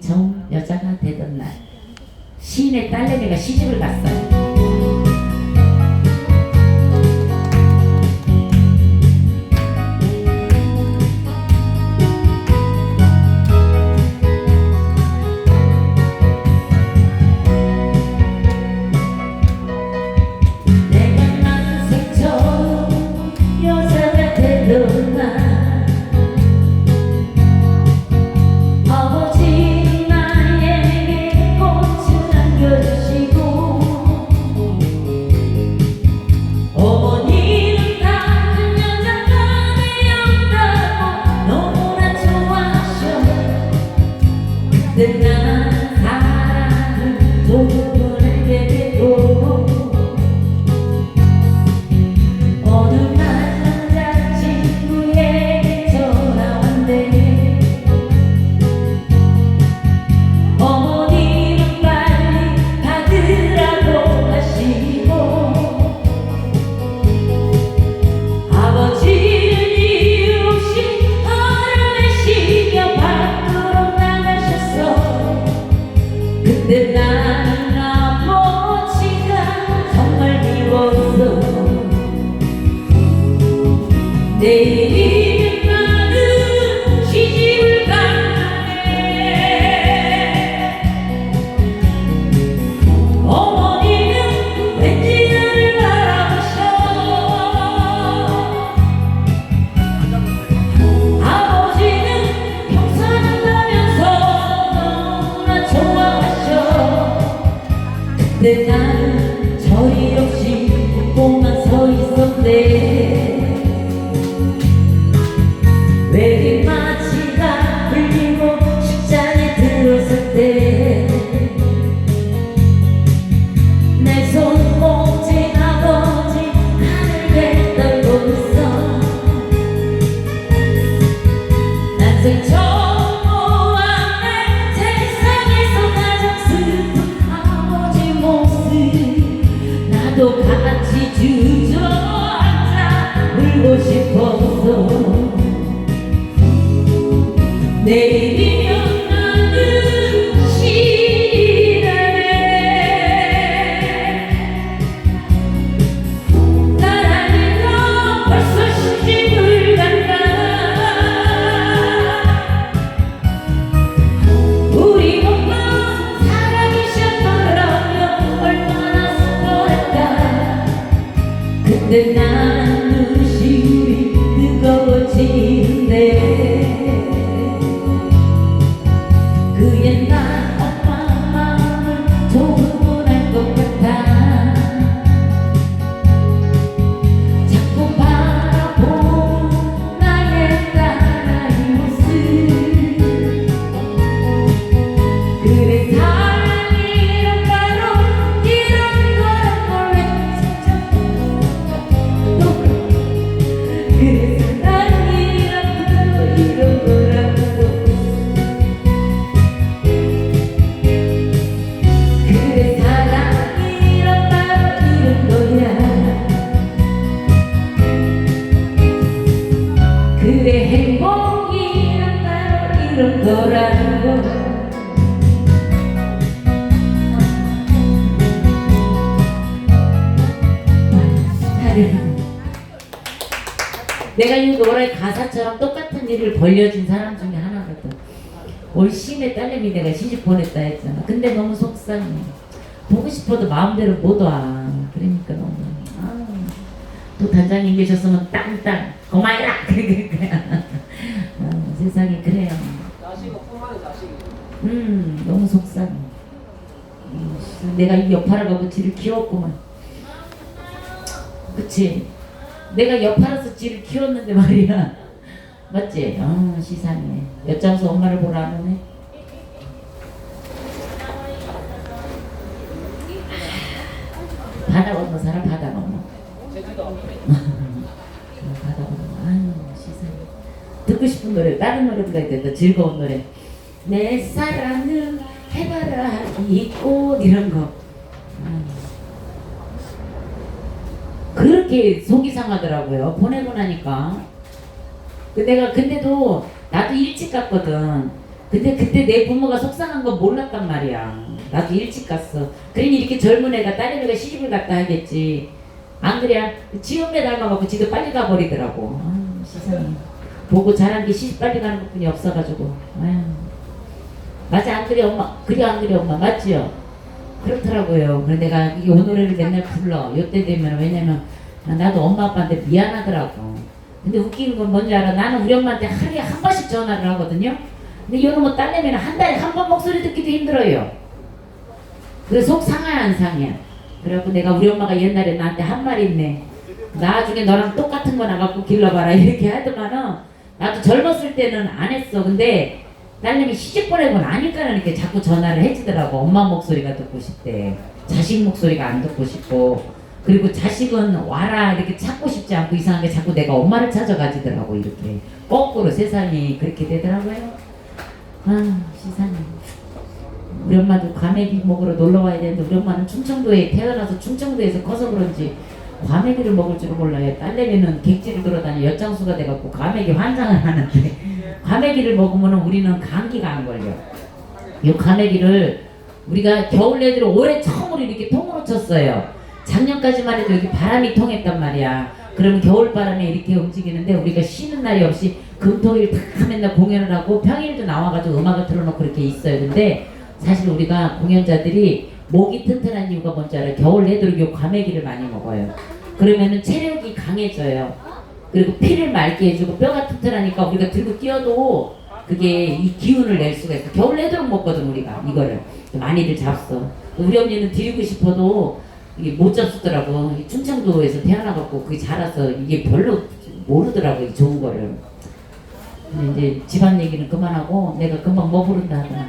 좋은 여자가 되던 날 시인의 딸내미가 시집을 갔어요. 그때 내가 이 노래 가사처럼 똑같은 일을 벌려준 사람 중에 하나거든. 올 시내 딸내미 내가 시집 보냈다 했잖아. 근데 너무 속상해. 보고 싶어도 마음대로 못 와. 그러니까 너무. 아, 또 단장님 계셨으면 땅땅 고마해라! 그러니까. 어, 세상에 그래요. 음 너무 속상해. 음, 내가 이 갖고 지를 키웠구만. 그치 내가 여파라서 지를 키웠는데 말이야. 맞지? 어 시상해. 엿장수 엄마를 보러 안 오네? 바다 건너 사람 바다 건너. 바다 건너. 아유 시상해. 듣고 싶은 노래 다른 노래보다 있다. 즐거운 노래. 내 사랑은 해바라. 이꽃 이런 거 아유. 그렇게 속이 상하더라고요 보내고 나니까 그 내가 근데도 나도 일찍 갔거든 근데 그때 내 부모가 속상한 건 몰랐단 말이야. 나도 일찍 갔어. 그러니 이렇게 젊은 애가 딸내미가 시집을 갔다 하겠지. 안 그래야 지엄매 닮아갖고 지도 빨리 가버리더라고. 세상에. 보고 자란 게 시집 빨리 가는 것뿐이 없어가지고. 아유. 맞아 안 그래 엄마? 그래 안 그래 엄마? 맞지요? 그렇더라고요. 그래 내가 이 노래를 맨날 불러. 요때 되면 왜냐면 나도 엄마 아빠한테 미안하더라고. 근데 웃긴 건 뭔지 알아? 나는 우리 엄마한테 하루에 한 번씩 전화를 하거든요. 근데 요놈의 딸내미는 한 달에 한 번 목소리 듣기도 힘들어요. 그래서 속 상해 안 상해. 그래갖고 내가 우리 엄마가 옛날에 나한테 한 말이 있네. 나중에 너랑 똑같은 거 나갖고 길러봐라 이렇게 하더만은 나도 젊었을 때는 안 했어. 근데 딸내미 시집 보내고 나니까는 이렇게 자꾸 전화를 해주더라고. 엄마 목소리가 듣고 싶대. 자식 목소리가 안 듣고 싶고. 그리고 자식은 와라 이렇게 찾고 싶지 않고 이상하게 자꾸 내가 엄마를 찾아가지더라고 이렇게. 거꾸로 세상이 그렇게 되더라고요. 아 세상에. 우리 엄마도 과메기 먹으러 놀러 와야 되는데 우리 엄마는 충청도에 태어나서 충청도에서 커서 그런지 과메기를 먹을 줄은 몰라요. 딸내미는 객지를 돌아다니 엿장수가 돼갖고 과메기 환장을 하는데 과메기를 먹으면 우리는 감기가 안 걸려. 이 과메기를 우리가 겨울 내들 올해 처음으로 이렇게 통으로 쳤어요. 작년까지만 해도 여기 바람이 통했단 말이야. 그러면 겨울 바람에 이렇게 움직이는데 우리가 쉬는 날이 없이 금토일 다 맨날 공연을 하고 평일도 나와가지고 음악을 틀어놓고 이렇게 있어요. 근데 사실 우리가 공연자들이 목이 튼튼한 이유가 뭔지 알아요? 겨울 내도록 요 과메기를 많이 먹어요. 그러면은 체력이 강해져요. 그리고 피를 맑게 해주고 뼈가 튼튼하니까 우리가 들고 뛰어도 그게 이 기운을 낼 수가 있어. 겨울 내도록 먹거든 우리가 이거를 많이들 잡숴. 우리 언니는 드리고 싶어도 이게 못 잡수더라고. 이 충청도에서 태어나갖고 그게 자라서 이게 별로 모르더라고 이 좋은 거를. 이제 집안 얘기는 그만하고 내가 금방 뭐 부른다 하더라.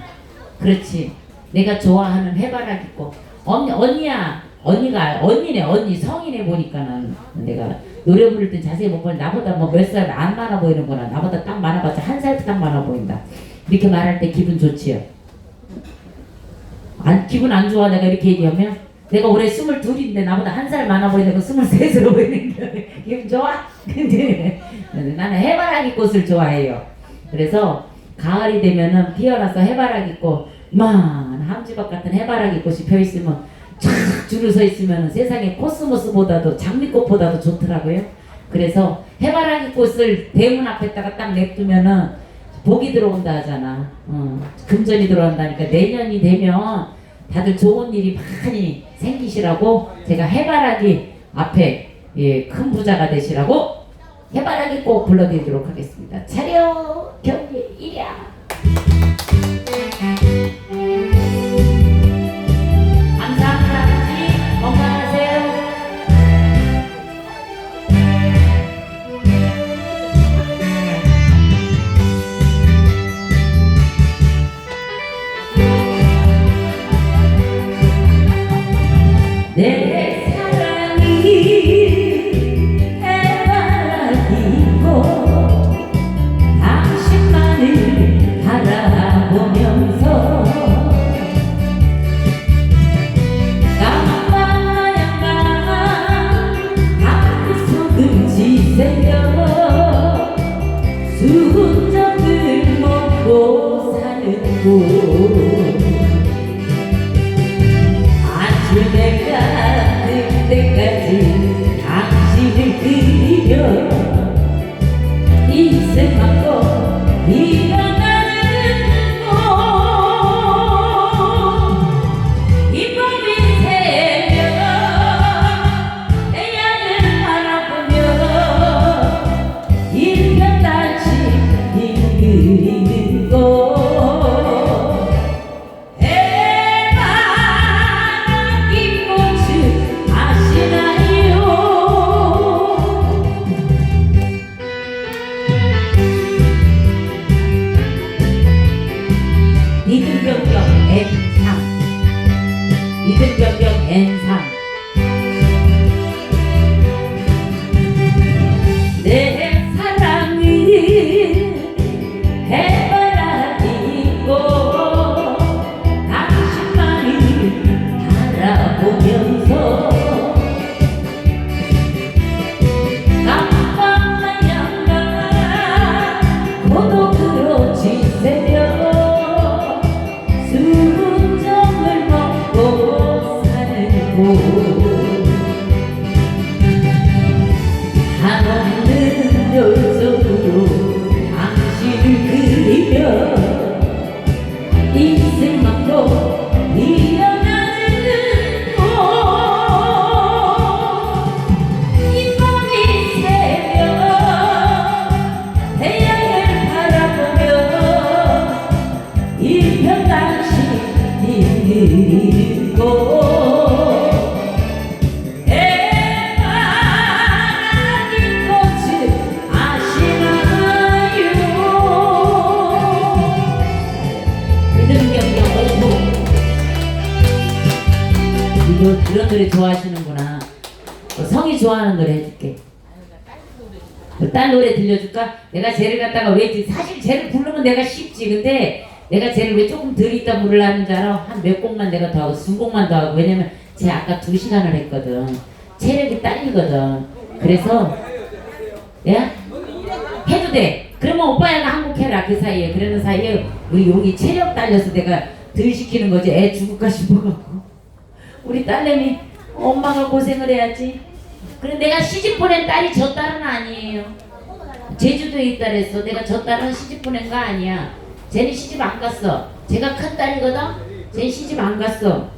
그렇지. 내가 좋아하는 해바라기 꽃. 언니, 언니야. 언니가, 언니네, 언니, 성인에 보니까는 내가 노래 부를 때 자세히 못 보니 나보다 뭐 몇 살 안 많아 보이는구나. 나보다 딱 많아봤자 한 살 딱 많아 보인다. 이렇게 말할 때 기분 좋지요. 안, 기분 안 좋아. 내가 이렇게 얘기하면? 내가 올해 스물 둘인데 나보다 한 살 많아 보이는데 스물 셋으로 보이는 게 기분 좋아? 근데 나는 해바라기 꽃을 좋아해요. 그래서 가을이 되면은 피어나서 해바라기 꽃, 만 함지박 같은 해바라기 꽃이 펴 있으면 쫙 줄을 서 있으면 세상에 코스모스보다도 장미꽃보다도 좋더라고요. 그래서 해바라기 꽃을 대문 앞에다가 딱 냅두면은 복이 들어온다 하잖아. 어, 금전이 들어온다니까 내년이 되면 다들 좋은 일이 많이 생기시라고 제가 해바라기 앞에 예, 큰 부자가 되시라고 해바라기 꼭 불러드리도록 하겠습니다. 차려 내 사랑이 해바라기고 당신만을 바라보면서 깜빡하얀 하늘속을 지새겨 순정을 먹고 사는 곳 뜰 때까지 당신을 그리며 인생 맞고 일 Yeah. 이거 그런 노래 좋아하시는구나. 어, 성이 좋아하는 노래 해줄게. 그딸 노래 들려줄까? 내가 쟤를 갖다가 왜 지- 사실 쟤를 부르면 내가 쉽지. 근데 내가 쟤를 왜 조금 덜 있다 부르려는 줄 알아? 한 몇 곡만 내가 더 하고 두 곡만 더 하고. 왜냐면 쟤 아까 두 시간을 했거든. 체력이 딸리거든. 그래서 야? 해도 돼. 그러면 오빠야 한곡 해라. 그 사이에. 그러는 사이에 우리 용이 체력 딸려서 내가 덜 시키는 거지. 애 죽을까 싶어갖고 우리 딸내미 엄마가 고생을 해야지. 그래 내가 시집 보낸 딸이 저 딸은 아니에요. 제주도에 있다래서 내가 저 딸은 시집 보낸 거 아니야. 쟤는 시집 안 갔어. 제가 큰 딸이거든? 쟤는 시집 안 갔어.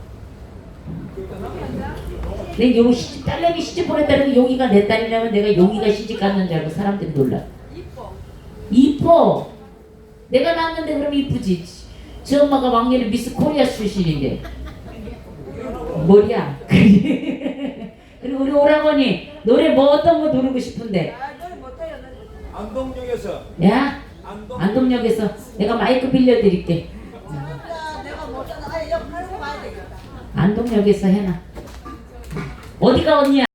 근데 요 시집 딸내미 시집 보냈다는 게 용이가 내 딸이라면 내가 용이가 시집 갔는 줄 알고 사람들이 놀라. 이뻐. 이뻐 내가 낳았는데 그럼 이쁘지. 저 엄마가 왕년에 미스 코리아 출신인데 머리야. 그리고 우리 오라버니 노래 뭐 어떤 거 부르고 싶은데? 안동역에서. 야? 안동 안동역에서. 내가 마이크 빌려드릴게. 안동역에서 해놔. 어디가 언니야